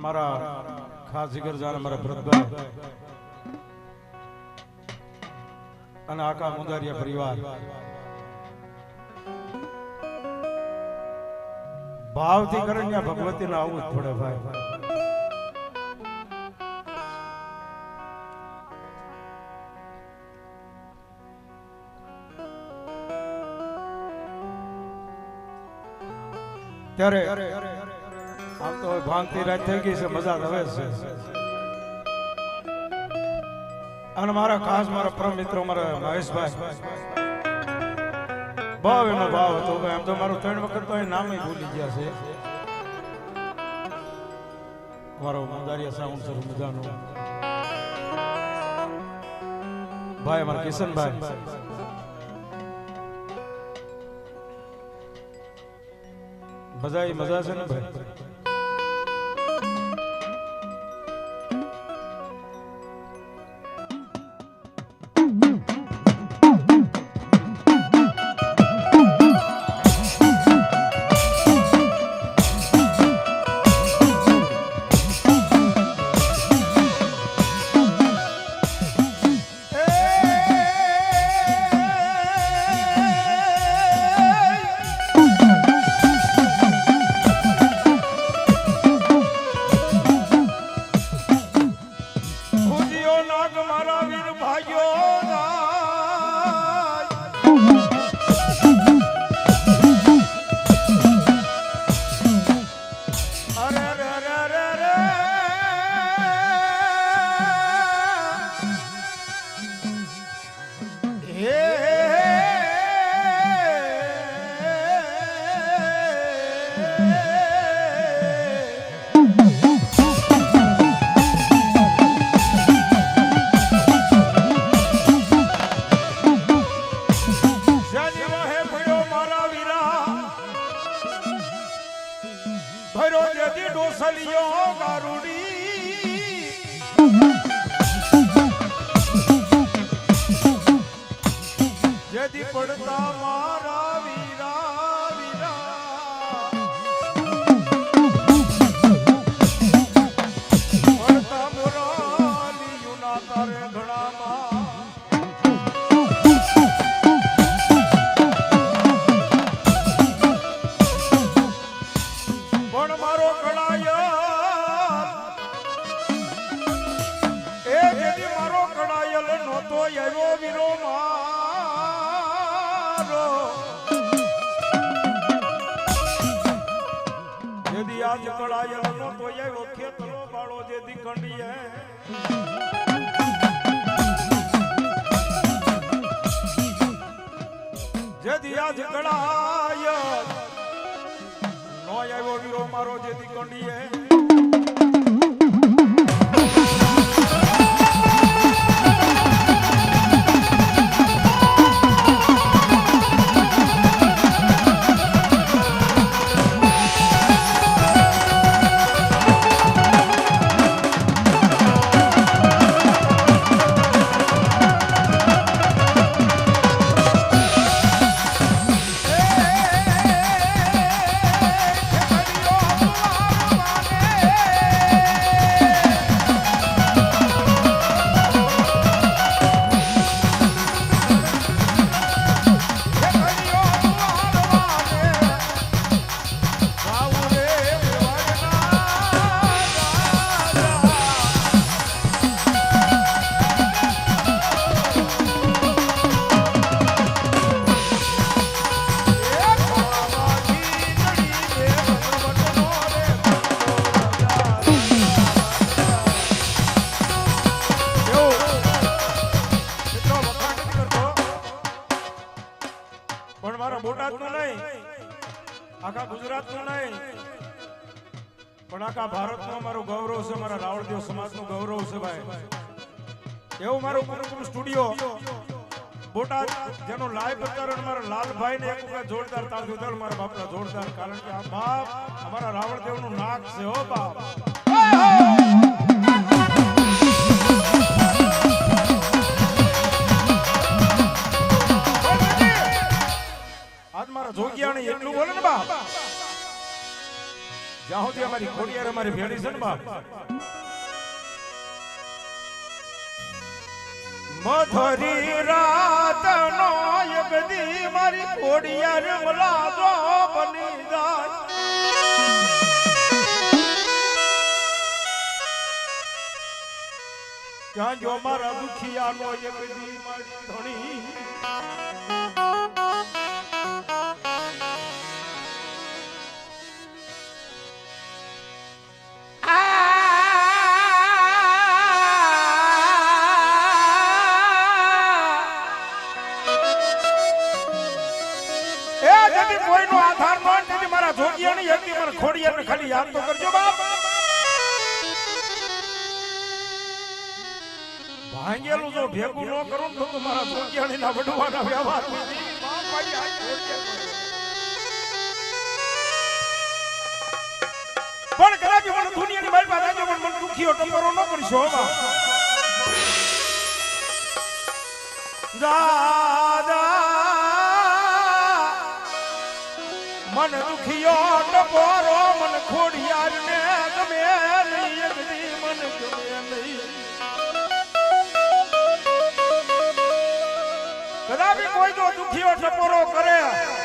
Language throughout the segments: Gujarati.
અને મારા ખાસ જીગરજાન મારા ભરતભાઈ અને આખા મુંદારિયા પરિવાર. ભાવથી કરે ને ભગવતીને આવવું જ પડે ભાઈ. ત્યારે આમ તો ભાંગતી રાત થઈ ગઈ છે, મજા હવે છે. અને મારા ખાસ મારા પરમ મિત્રો મારા મહેશભાઈ. ભાવ એનો ભાવ હતો એમ તો મારું ત્રણ વખત તો એ નામ ભૂલી ગયા છે. મારો મંદારિયા સાઉન્ડ સર મજાનો. ભાઈ, અમારા કિશનભાઈ. મજા એ મજા છે ને ભાઈ? આવ્યો વીરો મારો. જેથી આજ કડાયલ નહોતો આવ્યો ખેતરો બાળો જેથી કંડીએ જેથી આજ કડાયલ નો આવ્યો વીરો મારો કંડીએ મારા રાવળદેવ સમાજનું ગૌરવ છે ભાઈ. એવું મારું ગુરુકુળ સ્ટુડિયો, બોટાદ, જેનો લાઈવ પ્રકરણ મારા લાલભાઈ ને એક જોરદાર તાલ દીધેલ મારા બાપના જોરદાર, કારણ કે આ બાપ અમારા રાવળદેવનું નાક છે, હો બાપ. આજ મારા જોગિયાણી એટલું બોલે ને બાપ? જ્યાં સુધી અમારી ખોડિયાર અમારી ભેળી છે ને બાપ. મધરી રાત નો બધી મારી ખોડિયાર મલાજો બની જાય. ક્યાં જો મારા દુખિયાનો દી મારી ધણી. હોય હતી, પણ ખોડિયાને ખાલી યાદ તો કરજો બાપ ભાંગેલું જો ભેગું ન કરું તો તો મારા જોગિયાણીના વડવાના વ્યવહાર. પણ કદાચ પણ દુનિયાની મારી પાસે આવજો પણ મને દુખીઓ ટપરો ન કરશો બાપ. દાદા મન દુખિયો ટપોરો મન ખોડિયાર ને ગમે મન કોઈ જો દુખિયો ટપોરો કરે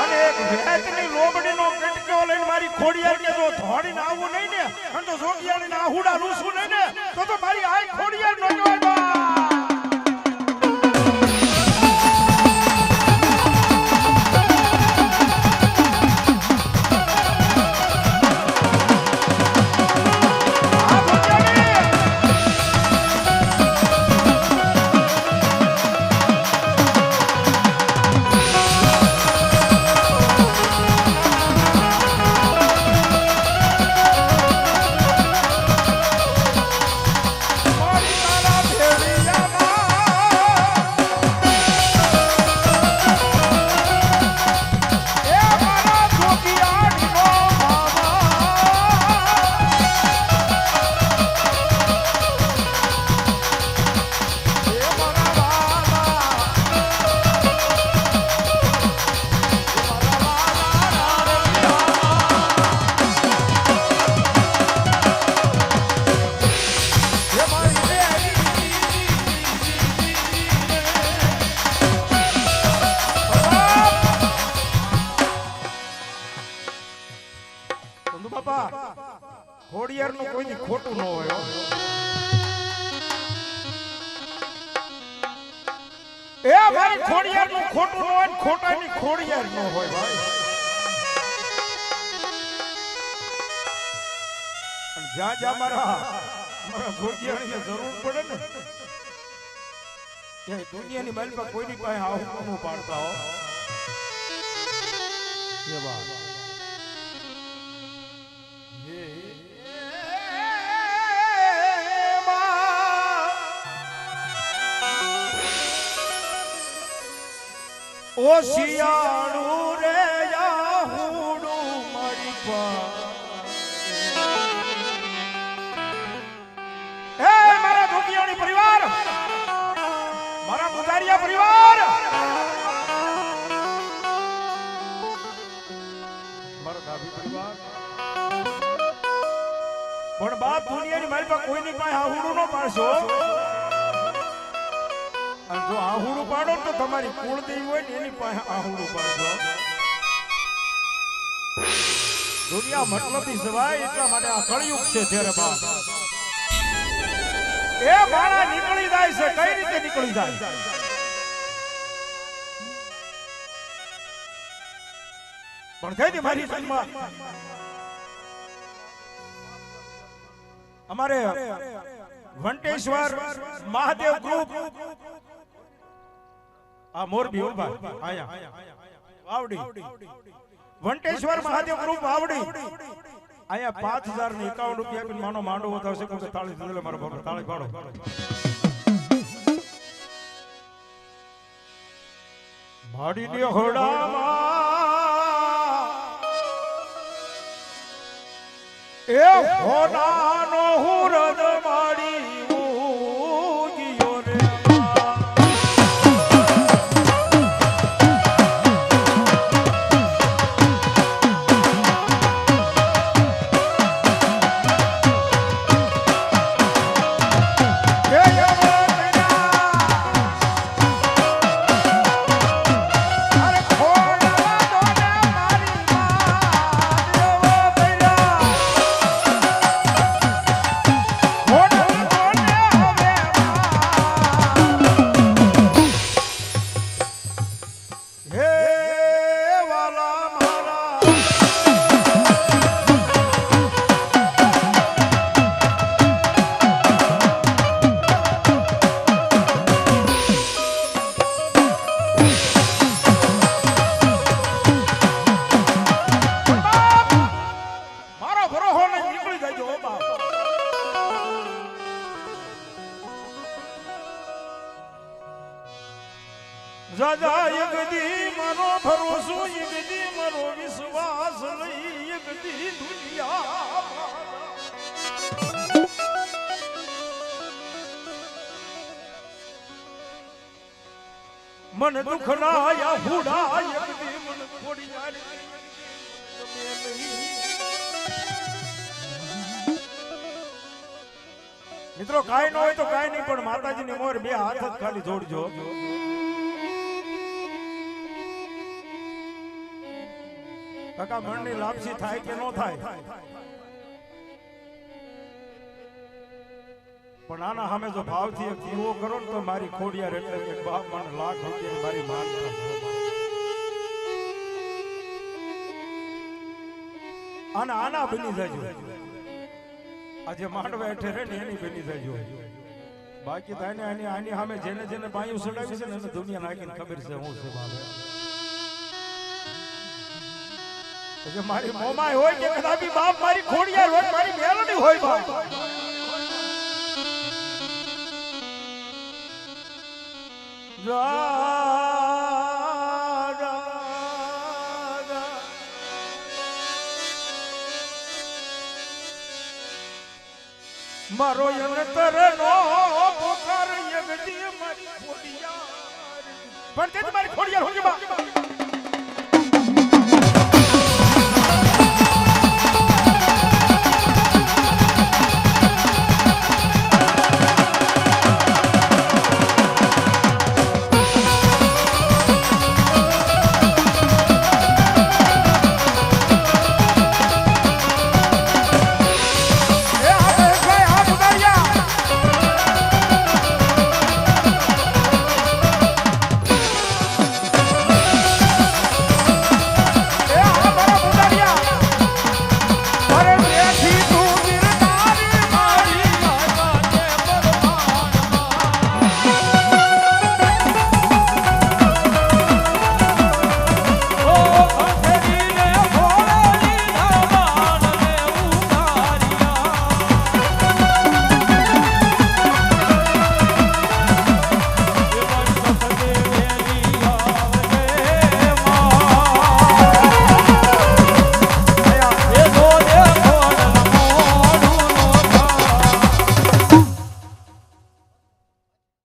અને એક ભેંસની લોબડીનો કટકો લઈને મારી ખોડિયાર કે જો ધોડીને આવું નહીં ને, અને તો જોગિયાળીને આહુડા લૂસું નહીં ને, તો તો મારી આઈ ખોડિયાર નો જવાય નું કોઈ ખોટું ન હોય. એ ભાઈ ખોડિયાર નું ખોટું ન હોય ખોટા ની ખોડિયાર ન હોય, ભાઈ. જ્યાં જ્યાં મારા જરૂર પડે ને, ત્યાં દુનિયાની પાસે કોઈની પાસે આવું પાડતા, હો. ઓ શિયાળું રે યાહુડું મારી પાસે આહુડું પાડો તો તમારી કુળદેવી હોય ને એની પાસે આહુડું પાડજો દુનિયા મતલબી સવાય એટલા માટે આ કળિયુગ છે ત્યારે બા એ માણા નીકળી જાય છે, કઈ રીતે નીકળી જાય? પણ કઈ દી મારી જન્મ અમારે વંટેશ્વર મહાદેવ ગ્રુપ આ મોરબી ઊભા. આયા. વાવડી. વંટેશ્વર મહાદેવ ગ્રુપ વાવડી. આયા પાંચ હજાર ને એકાવન રૂપિયા આપીને માનો માંડો વધાવશે કે તાળી દીધેલો મારો બાપા તાળી પાડો ભાડીને હોડામાં. એ હોડાનો હુરદ મન દુખ ના હુડા. મિત્રો, કાંઈ ન હોય તો કાંઈ નહીં, પણ માતાજીની મોર બે હાથ જ ખાલી જોડજો કાકા મનની લાપસી થાય કે ન થાય પણ આના સામે જો ભાવથી એક દીવો કરો ને તો મારી ખોડિયાર એટલે કે બાપ મને લાખ રૂપિયા મારી માન આના આના બની જજો. આજે માંડવા હેઠે રે ને એની બની જજો. બાકી તો આને આની સામે જેને જેને બાયું સડાવી છે ને એને દુનિયા નાખીને ખબર છે હું છે ભાવે મારી મોમાય હોય કે કદાપી બાપ મારી ખોડિયાર હોય, મારી મેલોડી હોય બાપ. મારો યંતર નો પોકાર યગદી મારી ખોડિયાર. પણ તે મારી ખોડિયાર હોજે બા.